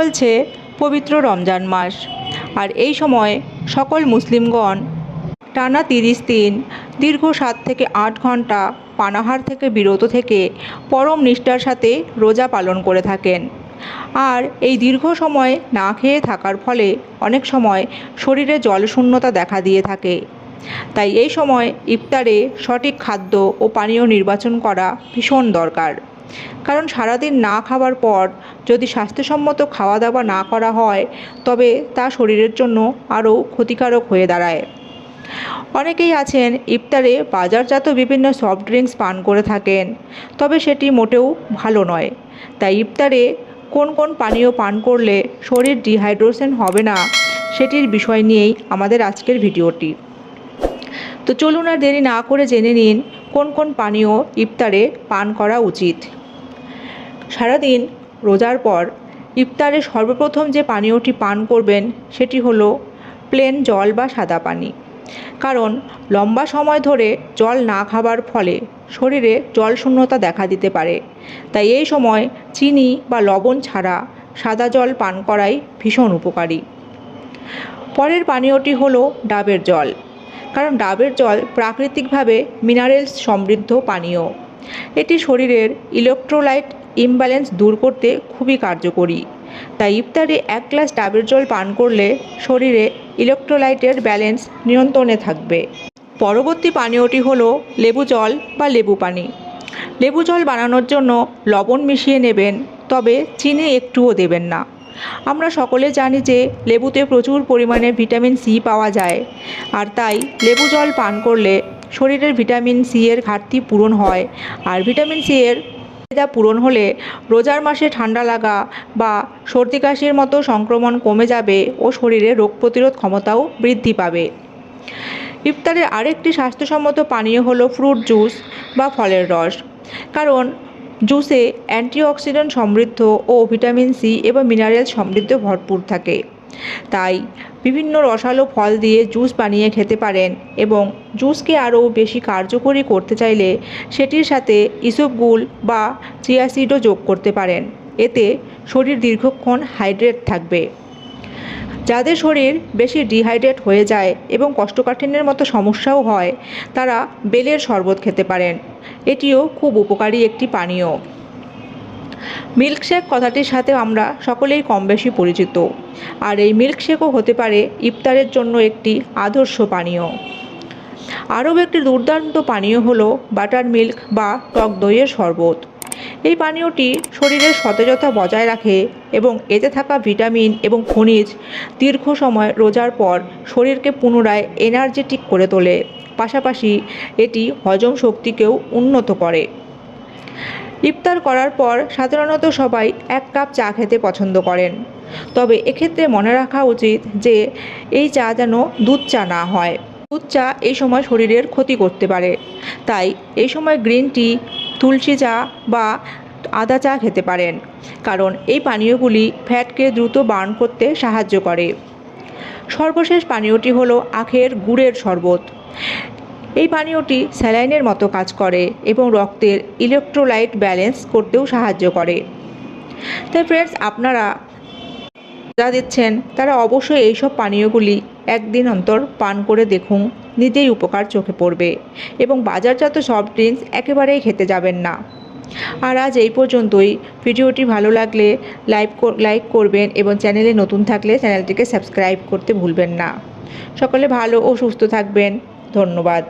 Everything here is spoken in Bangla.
চলছে পবিত্র রমজান মাস। আর এই সময় সকল মুসলিমগণ টানা তিরিশ দিন, দীর্ঘ সাত থেকে আট ঘণ্টা পানাহার থেকে বিরত থেকে পরম নিষ্ঠার সাথে রোজা পালন করে থাকেন। আর এই দীর্ঘ সময় না খেয়ে থাকার ফলে অনেক সময় শরীরে জলশূন্যতা দেখা দিয়ে থাকে। তাই এই সময় ইফতারে সঠিক খাদ্য ও পানীয় নির্বাচন করা ভীষণ দরকার। কারণ সারাদিন না খাওয়ার পর যদি স্বাস্থ্যসম্মত খাওয়া দাওয়া না করা হয়, তবে তা শরীরের জন্য আরও ক্ষতিকারক হয়ে দাঁড়ায়। অনেকেই আছেন, ইফতারে বাজারজাত বিভিন্ন সফট ড্রিঙ্কস পান করে থাকেন, তবে সেটি মোটেও ভালো নয়। তাই ইফতারে কোন কোন পানীয় পান করলে শরীর ডিহাইড্রেশন হবে না, সেটির বিষয় নিয়েই আমাদের আজকের ভিডিওটি। তো চলুন আর দেরি না করে জেনে নিন, কোন কোন পানীয় ইফতারে পান করা উচিত। সারাদিন রোজার পর ইফতারে সর্বপ্রথম যে পানীয়টি পান করবেন সেটি হলো প্লেন জল বা সাদা পানি। কারণ লম্বা সময় ধরে জল না খাবার ফলে শরীরে জল শূন্যতা দেখা দিতে পারে। তাই এই সময় চিনি বা লবণ ছাড়া সাদা জল পান করাই ভীষণ উপকারী। পরের পানীয়টি হলো ডাবের জল। কারণ ডাবের জল প্রাকৃতিকভাবে মিনারেলস সমৃদ্ধ পানীয়। এটি শরীরের ইলেকট্রোলাইট ইমব্যালেন্স দূর করতে খুবই কার্যকরী। তাই ইফতারে এক গ্লাস ডাবের জল পান করলে শরীরে ইলেকট্রোলাইটের ব্যালেন্স নিয়ন্ত্রণে থাকবে। পরবর্তী পানীয়টি হলো লেবু জল বা লেবু পানি। লেবু জল বানানোর জন্য লবণ মিশিয়ে নেবেন, তবে চিনি একটুও দেবেন না। আমরা সকলে জানি যে লেবুতে প্রচুর পরিমাণে ভিটামিন সি পাওয়া যায়, আর তাই লেবু জল পান করলে শরীরের ভিটামিন সি এর ঘাটতি পূরণ হয়, আর ভিটামিন সি এর চাহিদা পূরণ হলে রোজার মাসে ঠান্ডা লাগা বা সর্দি কাশির মতো সংক্রমণ কমে যাবে ও শরীরে রোগ প্রতিরোধ ক্ষমতাও বৃদ্ধি পাবে। ইফতারের আরেকটি স্বাস্থ্যসম্মত পানীয় হলো ফ্রুট জুস বা ফলের রস। কারণ জুসে অ্যান্টিঅক্সিডেন্ট সমৃদ্ধ ও ভিটামিন সি এবং মিনারেল সমৃদ্ধ ভরপুর থাকে। তাই বিভিন্ন রসালো ফল দিয়ে জুস বানিয়ে খেতে পারেন এবং জুসকে আরও বেশি কার্যকরী করতে চাইলে সেটির সাথে ইসবগুল বা চিয়াসিডও যোগ করতে পারেন। এতে শরীর দীর্ঘক্ষণ হাইড্রেট থাকবে। যাদের শরীর বেশি ডিহাইড্রেট হয়ে যায় এবং কষ্টকাঠিন্যের মতো সমস্যাও হয়, তারা বেলের শরবত খেতে পারেন। এটিও খুব উপকারী একটি পানীয়। মিল্কশেক কথাটির সাথে আমরা সকলেই কম বেশি পরিচিত। আর এই মিল্কশেকও হতে পারে ইফতারের জন্য একটি আদর্শ পানীয়। আরও একটি দুর্দান্ত পানীয় হলো বাটার মিল্ক বা টক দইয়ের শরবত। এই পানীয়টি শরীরের সতেজতা বজায় রাখে এবং এতে থাকা ভিটামিন এবং খনিজ দীর্ঘ সময় রোজার পর শরীরকে পুনরায় এনার্জেটিক করে তোলে। পাশাপাশি এটি হজম শক্তিকেও উন্নত করে। ইফতার করার পর সাধারণত সবাই এক কাপ চা খেতে পছন্দ করেন। তবে এক্ষেত্রে মনে রাখা উচিত যে, এই চা যেন দুধ চা না হয়। দুধ চা এই সময় শরীরের ক্ষতি করতে পারে। তাই এই সময় গ্রিন টি, তুলসী চা বা আদা চা খেতে পারেন। কারণ এই পানীয়গুলি ফ্যাটকে দ্রুত বার্ন করতে সাহায্য করে। সর্বশেষ পানীয়টি হলো আখের গুড়ের শরবত। এই পানীয়টি স্যালাইনের মতো কাজ করে এবং রক্তের ইলেকট্রোলাইট ব্যালেন্স করতেও সাহায্য করে। তাই ফ্রেন্ডস আপনারা যা দিচ্ছেন, তারা অবশ্যই এইসব পানীয়গুলি একদিন অন্তর পান করে দেখুন, নিজেই উপকার চোখে পড়বে এবং বাজারজাত সফট ড্রিঙ্কস একেবারেই খেতে যাবেন না। আর আজ এই পর্যন্তই। ভিডিওটি ভালো লাগলে লাইক লাইক করবেন এবং চ্যানেলে নতুন থাকলে চ্যানেলটিকে সাবস্ক্রাইব করতে ভুলবেন না। সকলে ভালো ও সুস্থ থাকবেন। ধন্যবাদ।